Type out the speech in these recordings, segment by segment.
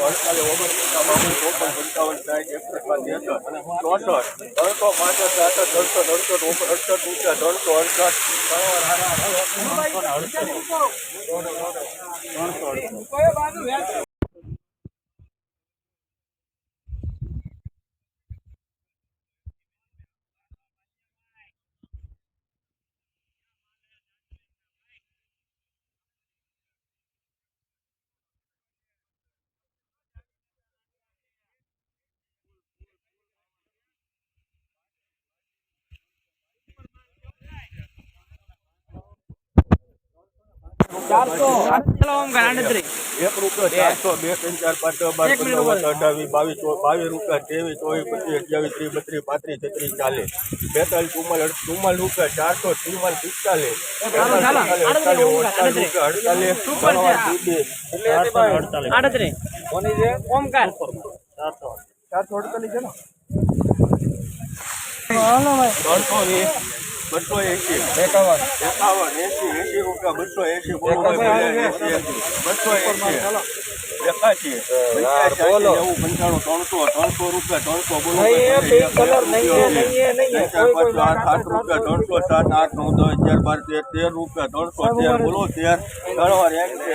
અડતાલીસ ઓગણપચાસ બાવન ચોપન પંચાવન સાઠ એકસઠ બાસઠ ચોસઠ ત્રણસો પાંસઠ સાસઠ ત્રણસો ત્રણસો અડસઠ રૂપિયા ત્રણસો અડસઠ. એક રૂપિયા ચારસો બે ત્રણ ચાર પાંચ બાર પંદર અઢાવીસ બાવીસ બાવીસ રૂપિયા ત્રેવીસ ચોવીસ પચીસ અઠ્યાવીસ ત્રીસ બત્રીસ પાંત્રીસ છત્રીસ ચાલીસ. બેતાલીસ ચુમ્માલીસ ચુમ્માલીસ રૂપિયા ચારસો ચુમ્માલીસ પિસ્તાલીસ. અડતાલીસ. અડતાલીસ. આડત્રીસ ઓમકાર. ચારસો અડતાલીસ છે ને? ત્રણસો વીસ. બસો એસી એકાવન એસી એસી રૂપિયા બસો એસી બસો એસી પંચાણું ત્રણસો ત્રણસો રૂપિયા ત્રણસો બોલો આઠ રૂપિયા ત્રણસો સાત આઠ નવ દસ અગિયાર બાર તેર રૂપિયા ત્રણસો તેર બોલો તેર ત્રણ વાર એક છે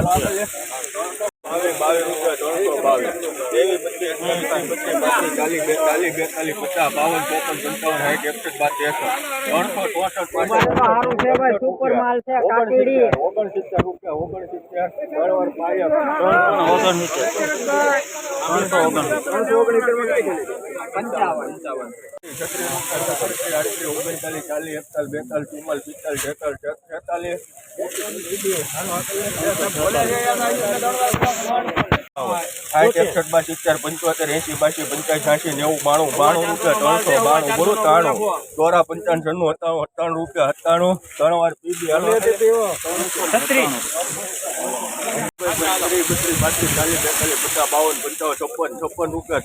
બાવીસ બાવીસ રૂપિયા ત્રણસો બાવીસ. ત્રેવીસ પચીસ એકતાલીસ પચીસ પાંત્રીસ ચાલીસ બેતાલીસ બેતાલીસ પચાસ બાવન ચોપન પંચાવન સાઠ એકસઠ ત્રણસો ચોસઠ ઓગણસિત્તેર ત્રણસો ત્રણસો ઓગણસિત્તેર. છત્રીસ સત્તરથી આડત્રીસ ઓગણચાલીસ ચાલીસ એકતાલીસ બેતાલીસ ચુમ્માલીસ પિસ્તાલીસ છેતાલીસ છેતાલીસ સાઠ એકસઠ બાર સિત્તેર પંચોતેર એસી બાસી પંચાસ છ્યાસી નેવું બાણું બાણું રૂપિયા ત્રણસો બાણું બોલો ત્રાણું ચોરા પંચાવન છન્નું સત્તાણું અઠ્ઠાણું રૂપિયા સત્તાણું ત્રણ વાર પીબી બાવન પંચાવન છપ્પન છપ્પન રૂપિયા.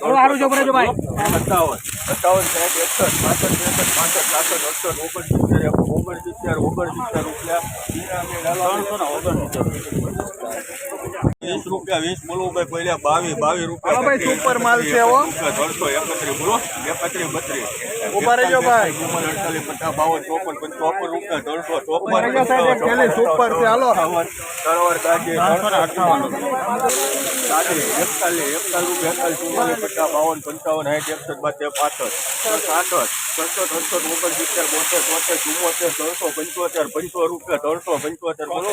સત્તાવન સત્તાવન સાઠ એકસઠ પાસઠ ત્રેસઠ પાંસઠ સાસઠ અડસઠ ઓગણસિત્તેર ઓગણસિત્તેર ઓગણસિત્તેર રૂપિયા. વીસ રૂપિયા વીસ બોલો ભાઈ પહેલા બાવીસ બાવીસ રૂપિયા ભાઈ, સુપર માલ છે હો. ત્રણસો એકત્રીસ બોલો એકત્રીસ બત્રીસ ઊભા રહેજો ભાઈ. ચુમ્માલીસ અડતાલીસ પચાસ બાવન ચોપન પંચોપન રૂપિયા ત્રણસો ચોપન સુપર છે, હાલો. એકતાલીસ, એકતાલીસ રૂપિયા, એકતાલીસ, ચુમ્માલીસ, પચાસ, બાવન, પંચાવન, સાઠ, એકસઠ, બાસઠ, પાસઠ, સાસઠ, સડસઠ, અડસઠ, ઓગણસિત્તેર, બોતેર, તોતેર, ચુમ્મોતેર, ત્રણસો પંચોતેર, પંચો રૂપિયા, ત્રણસો પંચોતેર, બોલો.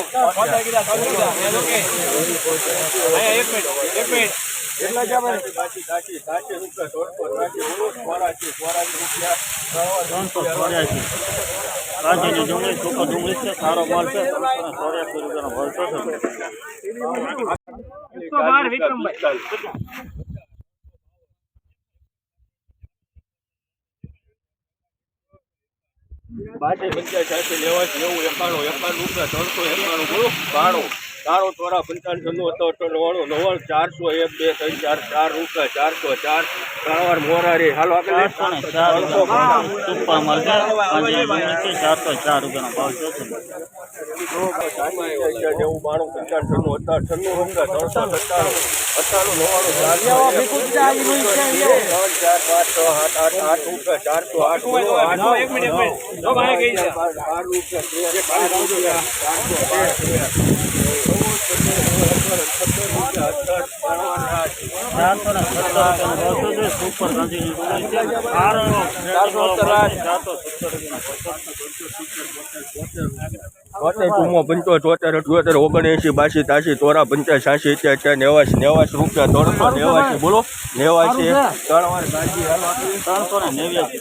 એટલા જ સાચી, સાચી, સાચી રૂપિયા, ત્રણસો, સાચી, બોલો, ચોરાશી રૂપિયા, ત્રણસો ચોર્યાસી. કાચીની ડુંગળી સૂકો ડુંગળી છે સારો માલ છે. ચોર્યાસી રૂપિયાનો ભાવ છે. બાર સાથે બાસી જેવું એકાણો એકાણું રૂપિયા ત્રણસો એકાણું બોલો બાણું. તારો ચોરા પંચાવન હતો અઠ્ઠો નવાણું નવ્વાણું ચારસો એક બે ત્રણ ચાર ચાર રૂપિયા ચારસો ચાર ત્રણ વાર મોરારી હાલો આપણે ચારસો ચાર રૂપિયા રૂપિયાનો ભાવ છે નેવું બાણું પંચાવન હતા છન્નું રૂપિયા ત્રણસો સત્તાણું નવ્વાણું ચારસો ત્રણ ચાર પાંચ છ આઠ આઠ આઠ રૂપિયા ચારસો આઠ રૂપિયા બાર ચારસો ચારસો પંચો ચોતેર અઠ્યોતેર ઓગણએંસી બાસી તાસી તોરા પંચાસ સાસી અત્યાર નેવાસી નેવાસી રૂપિયા ત્રણસો નેવાસી બોલો નેવાસી. ત્રણસો ને નેવ્યાસી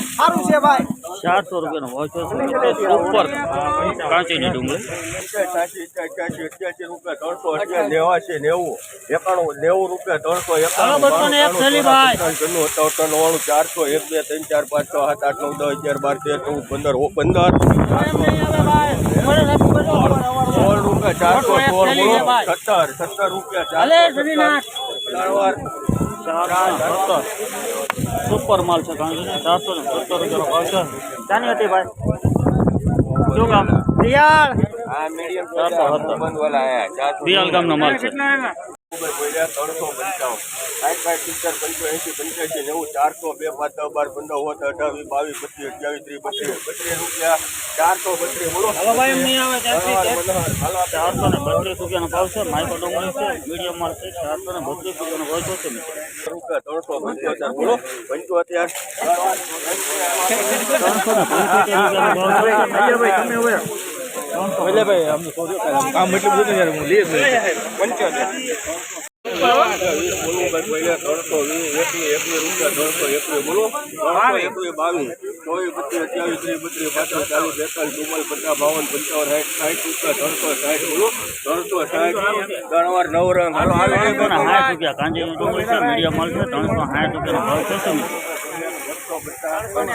સારું છે ભાઈ. ચારસો રૂપિયાનો છે સુપર કાંચીની ડુંગળી. ત્રણસો નેવાસી નેવું એકાણું નેવું રૂપિયા ત્રણસો એકાણું નવ્વાણું ચારસો એક બે ત્રણ ચાર પાંચ છ સાત આઠ નવ દસ અગિયાર બાર તેર ચૌદ પંદર પંદર. સોળ રૂપિયા ચારસો સોળ સત્તર સત્તર રૂપિયા ચારસો ચાર સત્તર સુપર માલ છે કાંચી ચારસો ને સત્તર રૂપિયાનો ભાવ છે. ચાની હતી ભાઈ શું કામ રિયાલ ચારસો સત્તર. ચારસો રિયાલ ગામનો માલ છે. ત્રણસો પંચાવન સાઠ સાઠ સિત્તેર પંચો એંસી પંચ્યાસી નેવું ચારસો બે પાંચ દસ બાર પંદર હોત અઢાવીસ બાવીસ પચીસ અઠ્યાવીસ ત્રીસ બત્રીસ બત્રીસ રૂપિયા ચારસો બત્રીસ બોલો. હવે ભાઈ એમ નહીં આવે મનોહર, મનોહર, હાલો આપણે ચારસો ને બત્રીસ રૂપિયાનો ભાવ છે માઇક્રો ડુંગળી છે મીડિયમ માલ છે ચારસો ને બત્રીસ રૂપિયાનો ભાવ છે મિત્રો. રૂપિયા ત્રણસો પંચોતેર બોલો. પંચોતેર ત્રણસો ને પંચોતેર રૂપિયાનો ભાવ છે. એટલે ભાઈ અમને કામ એટલું બધું યાર હું લઈએ વીસ બોલું ભાઈ. ત્રણસો વીસ એકવીસ એકવીસ રૂપિયા ત્રણસો એકવીસ બોલો ત્રણસો એકવીસ બાવીસ ચોવીસ પચીસ અઠ્યાવીસ ત્રીસ બત્રીસ પાંત્રીસ ચાલીસ બેતાલીસ બાવન પંચાવન સાઠ સાઠ રૂપિયા. ત્રણસો સાઠ બોલો ત્રણસો સાઠ ત્રણ વાર નવ હાલો હાલો ત્રણસો સાઠ રૂપિયા છે મીડિયમ માલ છે ત્રણસો સાઠ રૂપિયાનો ભાવ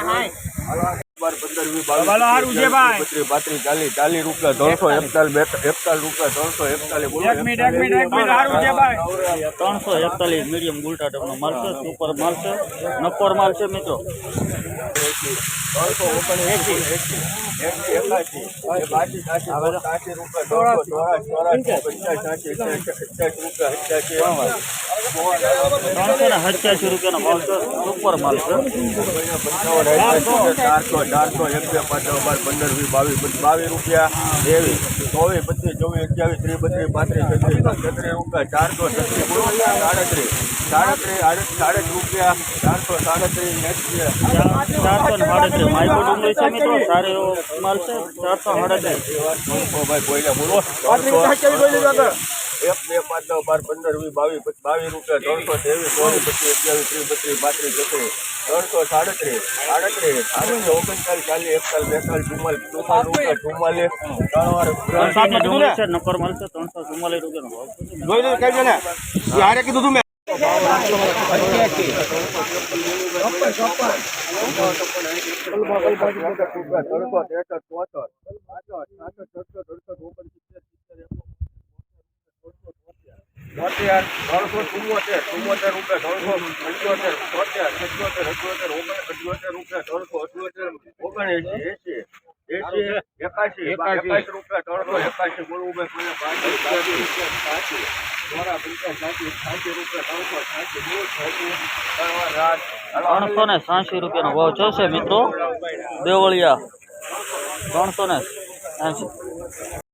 મિત્રો બાર પંદર વીસ બાવીસ બત્રીસ પાંત્રીસ ચાલીસ ચાલીસ રૂપિયા ત્રણસો એકતાલીસ એકતાલીસ રૂપિયા ત્રણસો એકતાલીસ ત્રણસો એકતાલીસ મીડિયમ ગુલટા ટપનો માલ છે સુપર માલ છે નક્કોર માલ છે મિત્રો ત્રણસો ઓગણએંસી રૂપિયા ત્રણસો ને સત્યાસી રૂપિયાનો ભાવ છે. સુપર માલ છે. ચારસો ચારસો એક બે પાંચ બાર પંદર વીસ બાવીસ પચીસ બાવીસ રૂપિયા ત્રેવીસ ચોવીસ પચીસ ચોવીસ અઠ્યાવીસ ત્રીસ બત્રીસ પાંત્રીસ છત્રીસ છત્રીસ રૂપિયા ચારસો છત્રીસ સાડત્રીસ સાડત્રીસ સાડત્રીસ રૂપિયા ચારસો સાડત્રીસ ચારસો ને સાડત્રીસ. ડુંગળી છે મિત્રો. સારો એવો માલ છે. ચારસો સાડત્રીસ. ભાઈ કોઈને બોલો? એક બે પાંચ દસ બાર પંદર વીસ બાવીસ પચીસ બાવીસ રૂપિયા ત્રણસો ત્રેવીસ ચોવીસ પચીસ અઠ્યાવીસ ત્રીસ બત્રીસ પાંત્રીસ છત્રીસ ત્રણસો સાડત્રીસ સાડત્રીસ સાડત્રીસ ઓગણચાલીસ ચાલીસ એકતાલીસ બેતાલીસ ચુમ્માલીસ ચુમ્માલીસ રૂપિયા ચુમ્માલીસ ત્રણ વાર વરસાદની ડુંગળી છે નક્કોર માલ છે ત્રણસો ચુમ્માલીસ રૂપિયાનો ભાવ છે કીધું તું મેં ત્રણસો ત્રેસઠ ચોસઠ બોતેર ત્રણસો ચુમ્મોતેર ચુમ્મોતેર રૂપિયા ત્રણસો પંચોતેર તોતેર સત્યોતેર અઠ્યોતેર ઓગણ અઠ્યોતેર રૂપિયા ત્રણસો અઠ્યોતેર ઓગણ એસી એસી એકાશી એકાશી. રૂપિયા ત્રણસો એકાશી બોલવું રૂપિયા સાચી દ્વારા પંચાસ સાચી સાચી રૂપિયા ત્રણસો સાચી રાત ત્રણસો ને સાંસી રૂપિયાનો ભાવ જોશે મિત્રો. દેવળિયા. ત્રણસો ને સાંસી